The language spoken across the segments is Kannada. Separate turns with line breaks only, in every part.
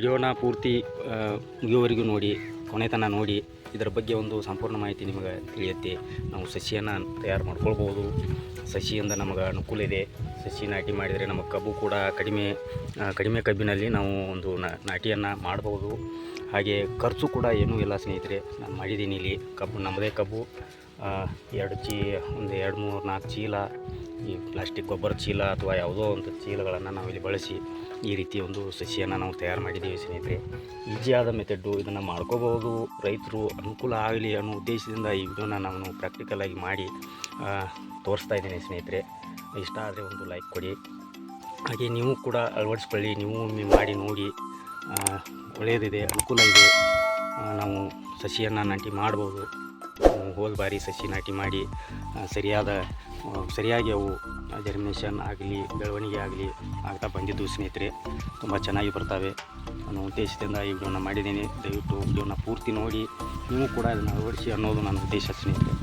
ವಿಡಿಯೋನ ಪೂರ್ತಿ ಮುಗಿಯೋವರೆಗೂ ನೋಡಿ, ಕೊನೆತನ ನೋಡಿ, ಇದರ ಬಗ್ಗೆ ಒಂದು ಸಂಪೂರ್ಣ ಮಾಹಿತಿ ನಿಮಗೆ ತಿಳಿಯುತ್ತೆ. ನಾವು ಸಸಿಯನ್ನು ತಯಾರು ಮಾಡ್ಕೊಳ್ಬೋದು. ಸಸಿಯಿಂದ ನಮಗೆ ಅನುಕೂಲ ಇದೆ. ಸಸಿ ನಾಟಿ ಮಾಡಿದರೆ ನಮಗೆ ಕಬ್ಬು ಕೂಡ ಕಡಿಮೆ ಕಡಿಮೆ ಕಬ್ಬಿನಲ್ಲಿ ನಾವು ಒಂದು ನಾಟಿಯನ್ನು ಮಾಡ್ಬೋದು. ಹಾಗೆ ಖರ್ಚು ಕೂಡ ಏನೂ ಇಲ್ಲ ಸ್ನೇಹಿತರೆ. ನಾನು ಮಾಡಿದ್ದೀನಿ ಇಲ್ಲಿ ಕಬ್ಬು, ನಮ್ಮದೇ ಕಬ್ಬು. ಎರಡು ಚೀ, ಒಂದು ಎರಡು ಮೂರು ನಾಲ್ಕು ಚೀಲ, ಈ ಪ್ಲಾಸ್ಟಿಕ್ ಗೊಬ್ಬರ ಚೀಲ ಅಥವಾ ಯಾವುದೋ ಒಂದು ಚೀಲಗಳನ್ನು ನಾವು ಇಲ್ಲಿ ಬಳಸಿ ಈ ರೀತಿ ಒಂದು ಸಸಿಯನ್ನು ನಾವು ತಯಾರು ಮಾಡಿದ್ದೀವಿ ಸ್ನೇಹಿತರೆ. ಈಜಿಯಾದ ಮೆಥಡ್ಡು ಇದನ್ನು ಮಾಡ್ಕೋಬಹುದು. ರೈತರು ಅನುಕೂಲ ಆಗಲಿ ಅನ್ನೋ ಉದ್ದೇಶದಿಂದ ಈ ವಿಡಿಯೋನ ನಾನು ಪ್ರಾಕ್ಟಿಕಲಾಗಿ ಮಾಡಿ ತೋರಿಸ್ತಾ ಇದ್ದೀನಿ ಸ್ನೇಹಿತರೆ. ಇಷ್ಟ ಆದರೆ ಒಂದು ಲೈಕ್ ಕೊಡಿ. ಹಾಗೆ ನೀವು ಕೂಡ ಅಳವಡಿಸ್ಕೊಳ್ಳಿ. ನೀವು ಒಮ್ಮೆ ಮಾಡಿ ನೋಡಿ ಒಳ್ಳೆಯದಿದೆ, ಅನುಕೂಲ ಇದೆ. ನಾವು ಸಸಿಯನ್ನು ನಂಟಿ ಮಾಡ್ಬೋದು. ಹೋದ ಬಾರಿ ಸಸಿ ನಾಟಿ ಮಾಡಿ ಸರಿಯಾದ ಸರಿಯಾಗಿ ಅವು ಜರ್ಮಿನೇಷನ್ ಆಗಲಿ, ಬೆಳವಣಿಗೆ ಆಗಲಿ ಆಗ್ತಾ ಬಂದಿದ್ದು ಸ್ನೇಹಿತರೆ. ತುಂಬ ಚೆನ್ನಾಗಿ ಬರ್ತವೆ. ಅನ್ನೋ ಉದ್ದೇಶದಿಂದ ಈ ವಿಡಿಯೋನ ಮಾಡಿದ್ದೀನಿ. ದಯವಿಟ್ಟು ವಿಡಿಯೋನ ಪೂರ್ತಿ ನೋಡಿ. ನೀವು ಕೂಡ ಇದನ್ನು ಅಳವಡಿಸಿ ಅನ್ನೋದು ನನ್ನ ಉದ್ದೇಶ ಸ್ನೇಹಿತರೆ.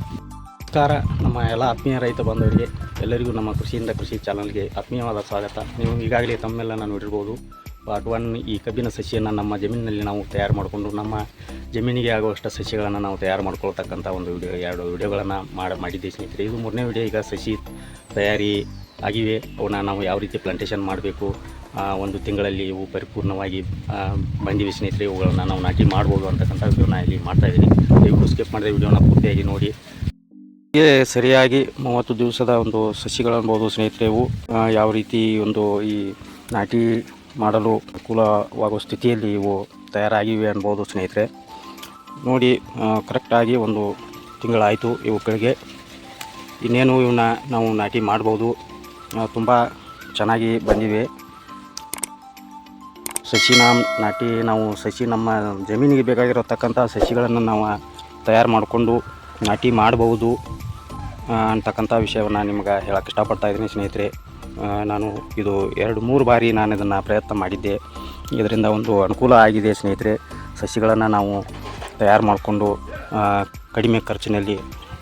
ನಮಸ್ಕಾರ. ನಮ್ಮ ಎಲ್ಲ ಆತ್ಮೀಯ ರೈತ ಬಂದವರಿಗೆ ಎಲ್ಲರಿಗೂ ನಮ್ಮ ಕೃಷಿಯಿಂದ ಕೃಷಿ ಚಾನಲ್ಗೆ ಆತ್ಮೀಯವಾದ ಸ್ವಾಗತ. ನೀವು ಈಗಾಗಲೇ ತಮ್ಮೆಲ್ಲ ನೋಡಿರ್ಬೋದು. ಪಾರ್ಟ್ ಒನ್ ಈ ಕಬ್ಬಿನ ಸಸಿಯನ್ನು ನಮ್ಮ ಜಮೀನಿನಲ್ಲಿ ನಾವು ತಯಾರು ಮಾಡಿಕೊಂಡು ನಮ್ಮ ಜಮೀನಿಗೆ ಆಗುವಷ್ಟು ಸಸಿಗಳನ್ನು ನಾವು ತಯಾರು ಮಾಡ್ಕೊಳ್ತಕ್ಕಂಥ ಒಂದು ವಿಡಿಯೋ ಎರಡು ವಿಡಿಯೋಗಳನ್ನು ಮಾಡಿ ಮಾಡಿದ್ದೆ ಸ್ನೇಹಿತರೆ. ಇದು ಮೂರನೇ ವಿಡಿಯೋ ಈಗ ಸಸಿ ತಯಾರಿ ಆಗಿವೆ. ಅವನ್ನ ನಾವು ಯಾವ ರೀತಿ ಪ್ಲಾಂಟೇಷನ್ ಮಾಡಬೇಕು? ಒಂದು ತಿಂಗಳಲ್ಲಿ ಇವು ಪರಿಪೂರ್ಣವಾಗಿ ಬಂದಿವೆ ಸ್ನೇಹಿತರೆ. ಇವುಗಳನ್ನು ನಾವು ನಾಟಿ ಮಾಡ್ಬೋದು ಅಂತಕ್ಕಂಥ ವಿಡಿಯೋನ ಇಲ್ಲಿ ಮಾಡ್ತಾಯಿದ್ದೀನಿ ದಯವಿಟ್ಟು ಸ್ಕಿಪ್ ಮಾಡಿದ ವಿಡಿಯೋನ ಪೂರ್ತಿಯಾಗಿ ನೋಡಿ. ಸರಿಯಾಗಿ ಮೂವತ್ತು ದಿವಸದ ಒಂದು ಸಸಿಗಳನ್ಬೋದು ಸ್ನೇಹಿತರೆ ಇವು ಯಾವ ರೀತಿ ಒಂದು ಈ ನಾಟಿ ಮಾಡಲು ಅನುಕೂಲವಾಗುವ ಸ್ಥಿತಿಯಲ್ಲಿ ಇವು ತಯಾರಾಗಿವೆ ಅನ್ಬೋದು ಸ್ನೇಹಿತರೆ. ನೋಡಿ ಕರೆಕ್ಟಾಗಿ ಒಂದು ತಿಂಗಳಾಯಿತು ಇವುಗಳಿಗೆ ಇನ್ನೇನು ಇವನ್ನ ನಾವು ನಾಟಿ ಮಾಡ್ಬೋದು. ತುಂಬ ಚೆನ್ನಾಗಿ ಬಂದಿವೆ. ಸಸಿನ ನಾಟಿ, ನಾವು ಸಸಿ ನಮ್ಮ ಜಮೀನಿಗೆ ಬೇಕಾಗಿರತಕ್ಕಂಥ ಸಸಿಗಳನ್ನು ನಾವು ತಯಾರು ಮಾಡಿಕೊಂಡು ನಾಟಿ ಮಾಡಬಹುದು ಅಂತಕ್ಕಂಥ ವಿಷಯವನ್ನು ನಿಮ್ಗೆ ಹೇಳಕ್ಕೆ ಇಷ್ಟಪಡ್ತಾ ಇದ್ದೀನಿ ಸ್ನೇಹಿತರೆ. ನಾನು ಇದು ಎರಡು, ಮೂರು ಬಾರಿ ನಾನು ಇದನ್ನು ಪ್ರಯತ್ನ ಮಾಡಿದ್ದೆ. ಇದರಿಂದ ಒಂದು ಅನುಕೂಲ ಆಗಿದೆ ಸ್ನೇಹಿತರೆ. ಸಸಿಗಳನ್ನು ನಾವು ತಯಾರು ಮಾಡಿಕೊಂಡು ಕಡಿಮೆ ಖರ್ಚಿನಲ್ಲಿ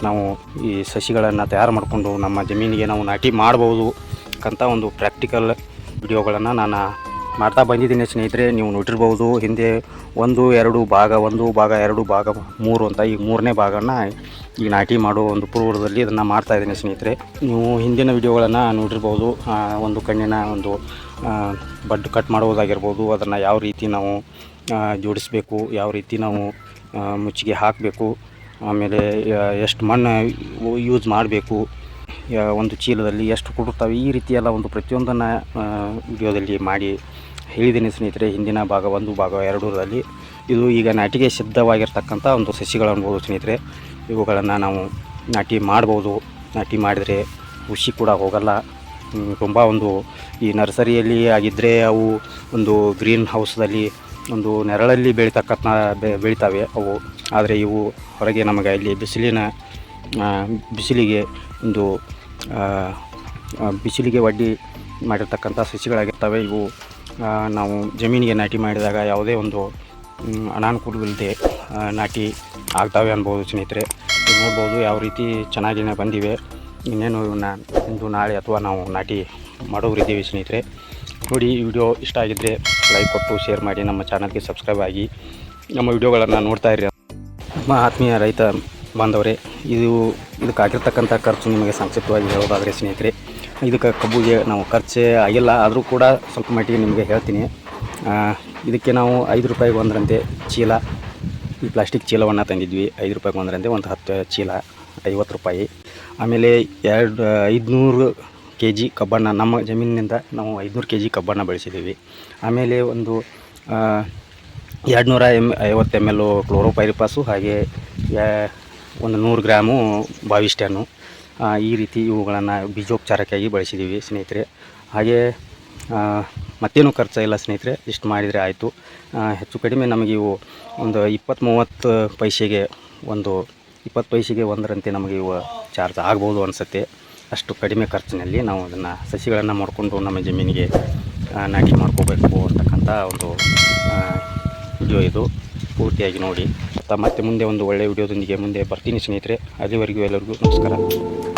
ನಾವು ಈ ಸಸಿಗಳನ್ನು ತಯಾರು ಮಾಡಿಕೊಂಡು ನಮ್ಮ ಜಮೀನಿಗೆ ನಾವು ನಾಟಿ ಮಾಡ್ಬೋದು ಅಂತ ಒಂದು ಪ್ರಾಕ್ಟಿಕಲ್ ವಿಡಿಯೋಗಳನ್ನು ನಾನು ಮಾಡ್ತಾ ಬಂದಿದ್ದೀನಿ ಸ್ನೇಹಿತರೆ. ನೀವು ನೋಡಿರ್ಬೋದು, ಹಿಂದೆ ಒಂದು, ಎರಡು ಭಾಗ, ಒಂದು ಭಾಗ, ಎರಡು ಭಾಗ, ಮೂರು ಅಂತ ಈ ಮೂರನೇ ಭಾಗನ ಈ ನಾಟಿ ಮಾಡೋ ಒಂದು ಪೂರ್ವದಲ್ಲಿ ಇದನ್ನು ಮಾಡ್ತಾ ಇದ್ದೀನಿ ಸ್ನೇಹಿತರೆ. ನೀವು ಹಿಂದಿನ ವಿಡಿಯೋಗಳನ್ನು ನೋಡಿರ್ಬೋದು ಒಂದು ಕಣ್ಣಿನ ಒಂದು ಬಡ್ ಕಟ್ ಮಾಡೋದಾಗಿರ್ಬೋದು ಅದನ್ನು ಯಾವ ರೀತಿ ನಾವು ಜೋಡಿಸಬೇಕು, ಯಾವ ರೀತಿ ನಾವು ಮುಚ್ಚಿಗೆ ಹಾಕಬೇಕು, ಆಮೇಲೆ ಎಷ್ಟು ಮಣ್ಣು ಯೂಸ್ ಮಾಡಬೇಕು ಒಂದು ಚೀಲದಲ್ಲಿ ಎಷ್ಟು ಕೊಡುತ್ತವೆ ಈ ರೀತಿಯೆಲ್ಲ ಒಂದು ಪ್ರತಿಯೊಂದನ್ನು ವಿಡಿಯೋದಲ್ಲಿ ಮಾಡಿ ಹೇಳಿದ್ದೀನಿ ಸ್ನೇಹಿತರೆ. ಹಿಂದಿನ ಭಾಗ ಒಂದು, ಭಾಗ ಎರಡರಲ್ಲಿ. ಇದು ಈಗ ನಾಟಿಗೆ ಸಿದ್ಧವಾಗಿರ್ತಕ್ಕಂಥ ಒಂದು ಸಸಿಗಳು ಅನ್ಬೋದು ಸ್ನೇಹಿತರೆ. ಇವುಗಳನ್ನು ನಾವು ನಾಟಿ ಮಾಡ್ಬೋದು. ನಾಟಿ ಮಾಡಿದರೆ ಖುಷಿ ಕೂಡ ಹೋಗಲ್ಲ. ತುಂಬ ಒಂದು ಈ ನರ್ಸರಿಯಲ್ಲಿ ಆಗಿದ್ದರೆ ಅವು ಒಂದು ಗ್ರೀನ್ ಹೌಸ್ದಲ್ಲಿ ಒಂದು ನೆರಳಲ್ಲಿ ಬೆಳೀತಕ್ಕಂಥ ಬೆಳೀತಾವೆ ಅವು. ಆದರೆ ಇವು ಹೊರಗೆ ನಮಗೆ ಇಲ್ಲಿ ಬಿಸಿಲಿನ ಬಿಸಿಲಿಗೆ ಒಂದು ಬಿಸಿಲಿಗೆ ಒಡ್ಡಿ ಮಾಡಿರ್ತಕ್ಕಂಥ ಸಸಿಗಳಾಗಿರ್ತವೆ. ಇವು ನಾವು ಜಮೀನಿಗೆ ನಾಟಿ ಮಾಡಿದಾಗ ಯಾವುದೇ ಒಂದು ಅನಾನುಕೂಲವಿಲ್ಲದೆ ಆ, ನಾಟಿ ಆಗ್ತಾವೆ ಅನ್ಬೋದು ಸ್ನೇಹಿತರೆ. ನೋಡ್ಬೋದು ಯಾವ ರೀತಿ ಚೆನ್ನಾಗಿನೇ ಬಂದಿವೆ. ಇನ್ನೇನು ಇವನ್ನ ಇಂದು ನಾಳೆ ಅಥವಾ ನಾವು ನಾಟಿ ಮಾಡೋರಿದ್ದೀವಿ ಸ್ನೇಹಿತರೆ. ನೋಡಿ ವಿಡಿಯೋ ಇಷ್ಟ ಆಗಿದ್ದರೆ ಲೈಕ್ ಕೊಟ್ಟು ಶೇರ್ ಮಾಡಿ ನಮ್ಮ ಚಾನಲ್ಗೆ ಸಬ್ಸ್ಕ್ರೈಬ್ ಆಗಿ ನಮ್ಮ ವಿಡಿಯೋಗಳನ್ನು ನೋಡ್ತಾ ಇರಿ. ನಮ್ಮ ಆತ್ಮೀಯ ರೈತ ಬಾಂಧವರೇ ಇದು ಇದಕ್ಕೆ ಆಗಿರ್ತಕ್ಕಂಥ ಖರ್ಚು ನಿಮಗೆ ಸಂಕ್ಷಿಪ್ತವಾಗಿ ಹೇಳೋದಾದರೆ ಸ್ನೇಹಿತರೆ ಇದಕ್ಕೆ ಕಬ್ಬುಗೆ ನಾವು ಖರ್ಚೇ ಆಗಿಲ್ಲ. ಆದರೂ ಕೂಡ ಸ್ವಲ್ಪ ಮಟ್ಟಿಗೆ ನಿಮಗೆ ಹೇಳ್ತೀನಿ. ಇದಕ್ಕೆ ನಾವು ಐದು ರೂಪಾಯಿಗೆ ಒಂದರಂತೆ ಚೀಲ. ಈ ಪ್ಲಾಸ್ಟಿಕ್ ಚೀಲವನ್ನು ತಂದಿದ್ವಿ. ಐದು ರೂಪಾಯಿಗೆ ಒಂದರಂತೆ, ಒಂದು ಹತ್ತು ಚೀಲ, ಐವತ್ತು ರೂಪಾಯಿ. ಆಮೇಲೆ ಎರಡು, ಐದುನೂರು ಕೆ ಜಿ ಕಬ್ಬನ್ನು, ನಮ್ಮ ಜಮೀನಿನಿಂದ ನಾವು ಐದುನೂರು ಕೆ ಜಿ ಕಬ್ಬನ್ನು ಬೆಳೆಸಿದ್ದೀವಿ. ಆಮೇಲೆ ಒಂದು ಎರಡು ನೂರ ಎಂ ಐವತ್ತು ಎಂ ಎಲ್ ಕ್ಲೋರೋಪೈರಿಪಾಸು ಹಾಗೆ ಒಂದು ನೂರು ಗ್ರಾಮು ಬಾವಿಸ್ಟ್ಯಾನು. ಈ ರೀತಿ ಇವುಗಳನ್ನು ಬೀಜೋಪಚಾರಕ್ಕಾಗಿ ಬಳಸಿದ್ದೀವಿ ಸ್ನೇಹಿತರೆ. ಹಾಗೆ ಮತ್ತೇನು ಇಲ್ಲ ಸ್ನೇಹಿತರೆ, ಇಷ್ಟು ಮಾಡಿದರೆ ಆಯಿತು. ಹೆಚ್ಚು ಕಡಿಮೆ ನಮಗೆ ಇವು ಒಂದು ಇಪ್ಪತ್ತು ಮೂವತ್ತು ಪೈಸೆಗೆ ಒಂದು ಇಪ್ಪತ್ತು ಪೈಸೆಗೆ ಒಂದರಂತೆ ನಮಗೆ ಇವು ಚಾರ್ಜ್ ಆಗ್ಬೋದು ಅನಿಸುತ್ತೆ. ಅಷ್ಟು ಕಡಿಮೆ ಖರ್ಚಿನಲ್ಲಿ ನಾವು ಅದನ್ನು ಸಸಿಗಳನ್ನು ಮಾಡಿಕೊಂಡು ನಮ್ಮ ಜಮೀನಿಗೆ ನಾಟಿ ಮಾಡ್ಕೋಬೇಕು ಅಂತಕ್ಕಂಥ ಒಂದು ವಿಡಿಯೋ ಇದು. ಪೂರ್ತಿಯಾಗಿ ನೋಡಿ. ಮತ್ತು ಮತ್ತೆ ಮುಂದೆ ಒಂದು ಒಳ್ಳೆಯ ವಿಡಿಯೋದೊಂದಿಗೆ ಮುಂದೆ ಬರ್ತೀನಿ ಸ್ನೇಹಿತರೆ. ಅಲ್ಲಿವರೆಗೂ ಎಲ್ಲರಿಗೂ ನಮಸ್ಕಾರ.